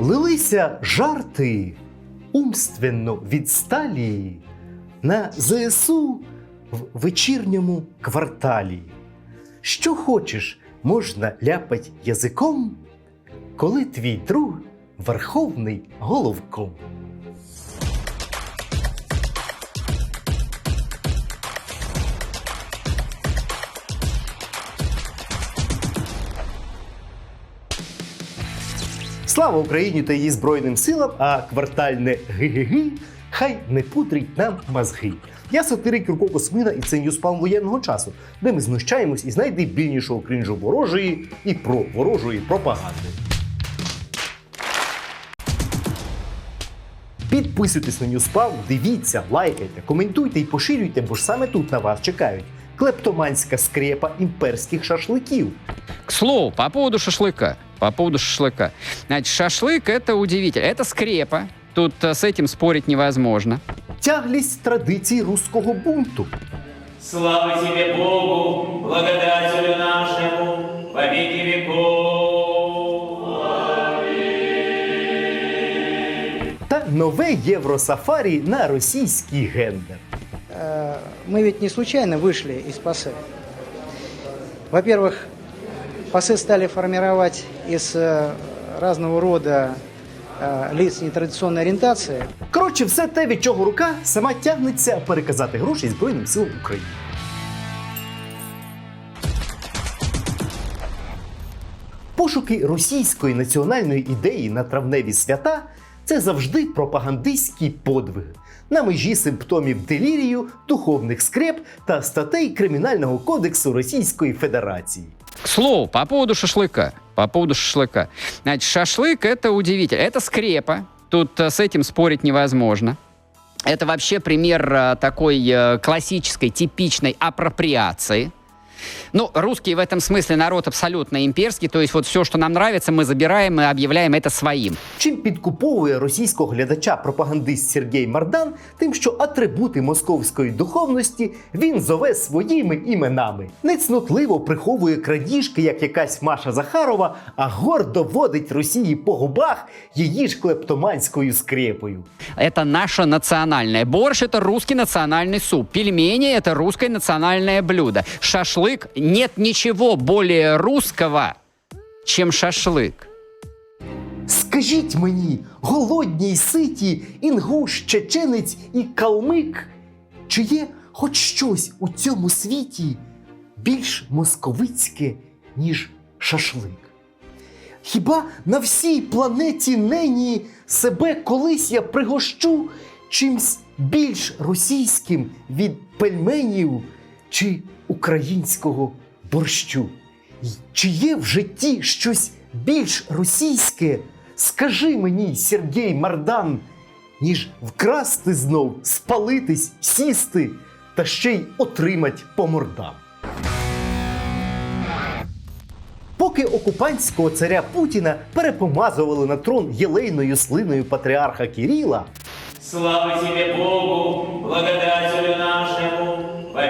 Лилися жарти умственно відсталі на ЗСУ в вечірньому кварталі. Що хочеш, можна ляпать язиком, коли твій друг верховний головком. Слава Україні та її Збройним силам, а квартальне ги-ги-ги хай не пудрить нам мозги. Я сатирик Юрко Косміна і це Ньюспан воєнного часу, де ми знущаємось із найдебільнішого крінжу ворожої і про ворожої пропаганди. Підписуйтесь на Ньюспан, дивіться, лайкайте, коментуйте і поширюйте, бо ж саме тут на вас чекають клептоманська скрепа імперських шашликів. К слову, по поводу шашлыка. По поводу шашлыка. Значит, шашлык это удивительно. Это скрепа. Тут э, с этим спорить невозможно. Тяглість традицій руського бунту. Слава тебе, Богу, благодателю нашему, во веки веков. та нове євросафарі на російський гендер. Э, мы ведь не случайно вышли из ПАСЕ. Во-первых, ПАСЕ стали формировать из э, разного рода э, лиц нетрадиционной ориентации. Коротше, все те, від чого рука сама тягнеться переказати гроші Збройним силам України. Пошуки російської національної ідеї на травневі свята це завжди пропагандистські подвиги на межі симптомів делірію, духовних скреп та статей Кримінального кодексу Російської Федерації. К слову, по поводу шашлыка. По поводу шашлыка. Значит, шашлык это удивительно. Это скрепа. Тут э, с этим спорить невозможно. Это вообще пример э, такой э, классической, типичной апроприации. Ну, русские в этом смысле народ абсолютно имперский, то есть вот все, что нам нравится, мы забираем и объявляем это своим. Чим підкуповує російського глядача пропагандист Сергій Мардан, тим, що атрибути московської духовності він зове своїми іменами. Нецнотливо приховує крадіжки, як якась Маша Захарова, а гордо водить Росії по губах її ж клептоманською скрепою. Это наше национальное. Борщ это русский национальный суп. Пельмени это русское национальное блюдо. Шашлык нет ничего более русского, чем шашлык. Скажіть мені, голодні й ситі, інгуш, чеченець і калмик, чи є хоч щось у цьому світі більш московицьке, ніж шашлик? Хіба на всій планеті нині себе колись я пригощу чимсь більш російським від пельменів чи українського борщу? Чи є в житті щось більш російське? Скажи мені, Сергій Мардан, ніж вкрасти знов, спалитись, сісти та ще й отримать по мордам. Поки окупантського царя Путіна перепомазували на трон єлейною слиною патріарха Кіріла, Слава тебе, Богу, благодателю нашему, во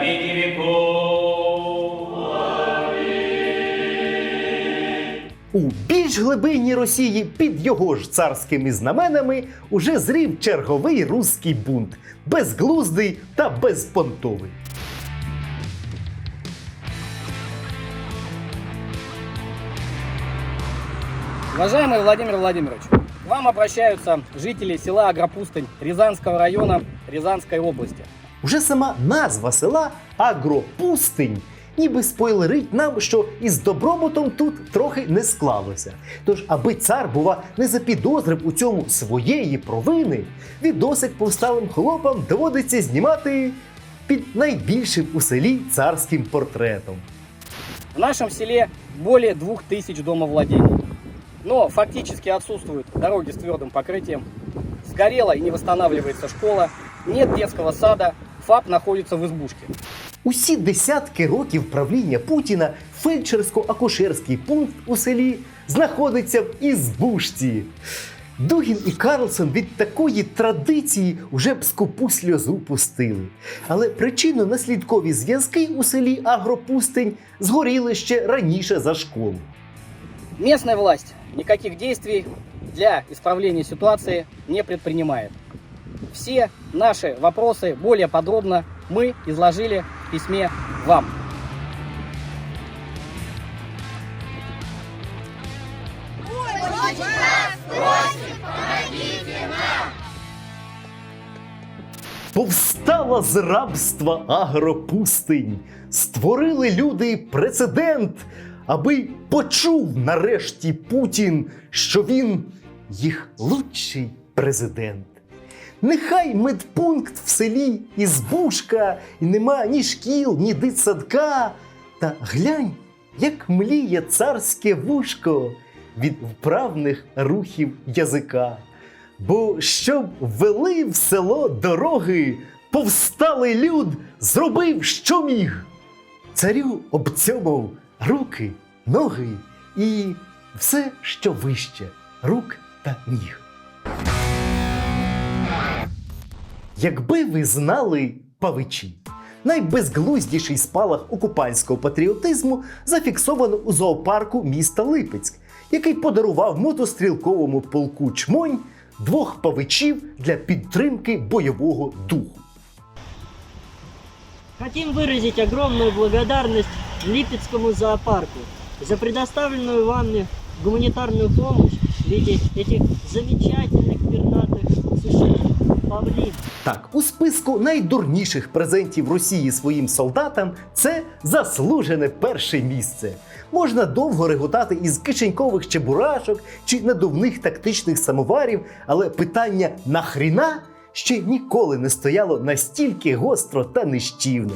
більш глибинній Росії під його ж царськими знаменами уже зрів черговий руський бунт, безглуздий та безпонтовий. Уважаемый Владимир Владимирович, к вам обращаются жители села Агропустынь Рязанского района Рязанской области. Уже сама назва села Агропустинь ніби спойлерить нам, що із добробутом тут трохи не склалося. Тож, аби цар, бува, не запідозрив у цьому своєї провини, відосик повсталим хлопам доводиться знімати під найбільшим у селі царським портретом. В нашем селе более 2000 домовладений. Но фактически отсутствуют дороги с твердым покрытием, сгорела и не восстанавливается школа, нет детского сада, ФАП находится в избушке. Усі десятки років правління Путіна фельдшерсько-акушерський пункт у селі знаходиться в ізбушці. Дугін і Карлсон від такої традиції вже б скупу сльозу пустили. Але причинно-наслідкові зв'язки у селі Агропустень згоріли ще раніше за школу. Местная власть никаких действий для исправления ситуации не предпринимает. Все наши вопросы более подробно мы изложили в письме вам. Повстала з рабства агропустинь. Створили люди прецедент, аби почув нарешті Путін, що він їх лучший президент. Нехай медпункт в селі ізбушка, і нема ні шкіл, ні дитсадка. Та глянь, як мліє царське вушко від вправних рухів язика. Бо щоб вели в село дороги, повсталий люд зробив, що міг. Царю обцьомав руки, ноги і все, що вище рук та ніг. Якби ви знали павичі, найбезглуздіший спалах окупантського патріотизму зафіксовано у зоопарку міста Липецьк, який подарував мотострілковому полку чмонь двох павичів для підтримки бойового духу. Хотим выразить огромную благодарность Липецкому зоопарку за предоставленную вами гуманитарную помощь в виде этих замечательных пернатых существ, павлин. Так, у списку найдурніших презентів Росії своїм солдатам це заслужене перше місце. Можна довго реготати із кишенькових чебурашок чи надувних тактичних самоварів, але питання нахріна ще ніколи не стояло настільки гостро та нищівно.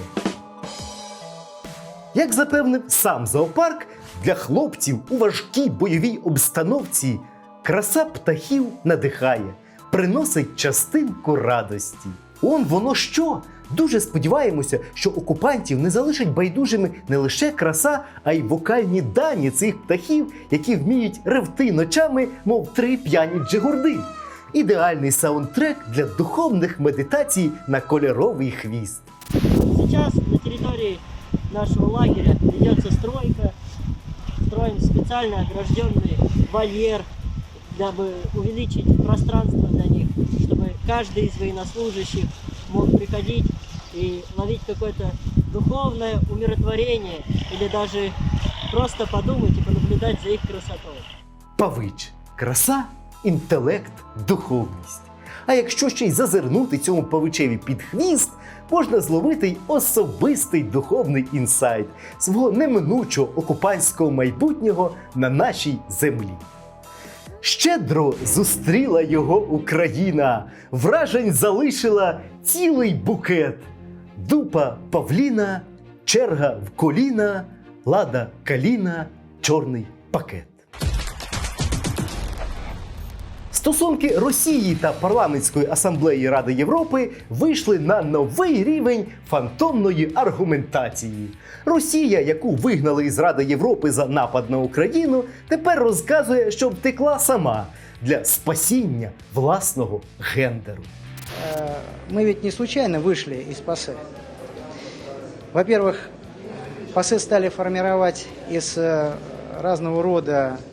Як запевнив сам зоопарк, для хлопців у важкій бойовій обстановці краса птахів надихає, приносить частинку радості. Он воно що? Дуже сподіваємося, що окупантів не залишать байдужими не лише краса, а й вокальні дані цих птахів, які вміють ревти ночами, мов три п'яні джигурди. Ідеальний саундтрек для духовних медитацій на кольоровий хвіст. Сейчас на территории нашего лагеря ведется стройка. Строим специально огражденный вольер, дабы увеличить пространство для них, чтобы каждый из военнослужащих мог приходить и ловить какое-то духовное умиротворение или даже просто подумать и понаблюдать за их красотой. Павич краса, інтелект, духовність. А якщо ще й зазирнути цьому павичеві під хвіст, можна зловити й особистий духовний інсайт свого неминучого окупантського майбутнього на нашій землі. Щедро зустріла його Україна, вражень залишила цілий букет. Дупа Павліна, черга в коліна, лада каліна, чорний пакет. Стосунки Росії та парламентської асамблеї Ради Європи вийшли на новий рівень фантомної аргументації. Росія, яку вигнали із Ради Європи за напад на Україну, тепер розказує, що втекла сама для спасіння власного гендеру. Э, Мы ведь не случайно вышли из ПАСЕ. Во-первых, ПАСЕ стали формировать из э, разного рода э,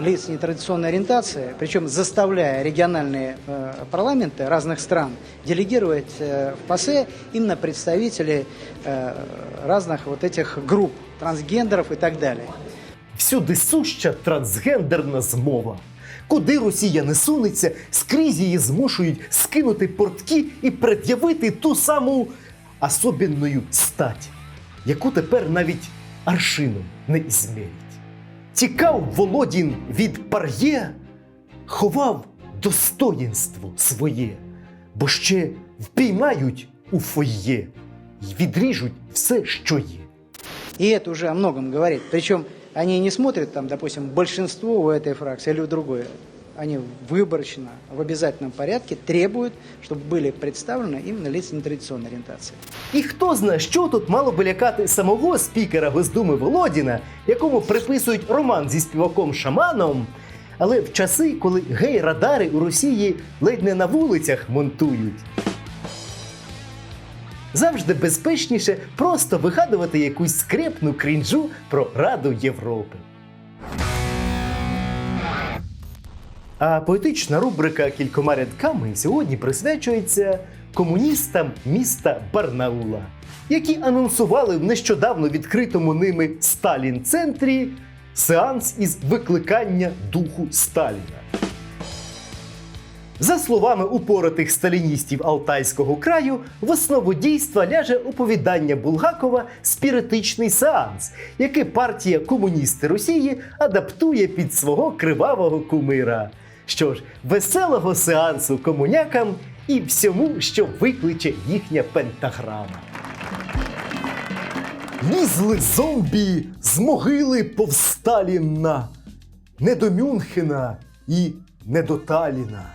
лиц нетрадиционной ориентации, причем заставляя региональные э, парламенты разных стран делегировать э, в ПАСЕ именно представителей э, разных вот этих групп, трансгендеров и так далее. Всюди суща трансгендерна змова. Куди Росія не сунеться, скрізь її змушують скинути портки і пред'явити ту саму особенною стать, яку тепер навіть аршином не змірять. Тікав Володін від пар'є, ховав достоїнство своє, бо ще впіймають у фойє і відріжуть все, що є. И это уже о многом говорит. Причем они не смотрят, там, допустим, большинство у этой фракции или у другой Они выборочно, в обязательном порядке требуют, чтобы были представлены именно лица нетрадиционной ориентации. І хто знає, що тут мало би лякати самого спікера Госдуми Володіна, якому приписують роман зі співаком шаманом. Але в часи, коли гей-радари у Росії ледь не на вулицях монтують. Завжди безпечніше просто вигадувати якусь скрепну крінжу про Раду Європи. А поетична рубрика кількома рядками сьогодні присвячується комуністам міста Барнаула, які анонсували в нещодавно відкритому ними Сталін-центрі сеанс із викликання духу Сталіна. За словами упоротих сталіністів Алтайського краю, в основу дійства ляже оповідання Булгакова Спіритичний сеанс, яке партія Комуністи Росії адаптує під свого кривавого кумира. Що ж, веселого сеансу комунякам і всьому, що викличе їхня пентаграма. Лізли зомбі з могили повсталіна, не до Мюнхена і не до Таліна.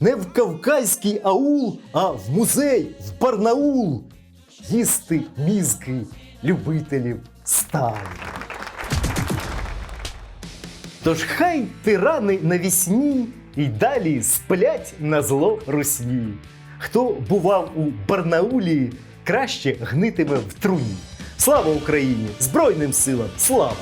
Не в кавказький аул, а в музей, в Барнаул. Їсти мізки любителів Сталіна. Тож хай тирани навісні і далі сплять на зло русні. Хто бував у Барнаулі, краще гнитиме в труні. Слава Україні! Збройним силам! Слава!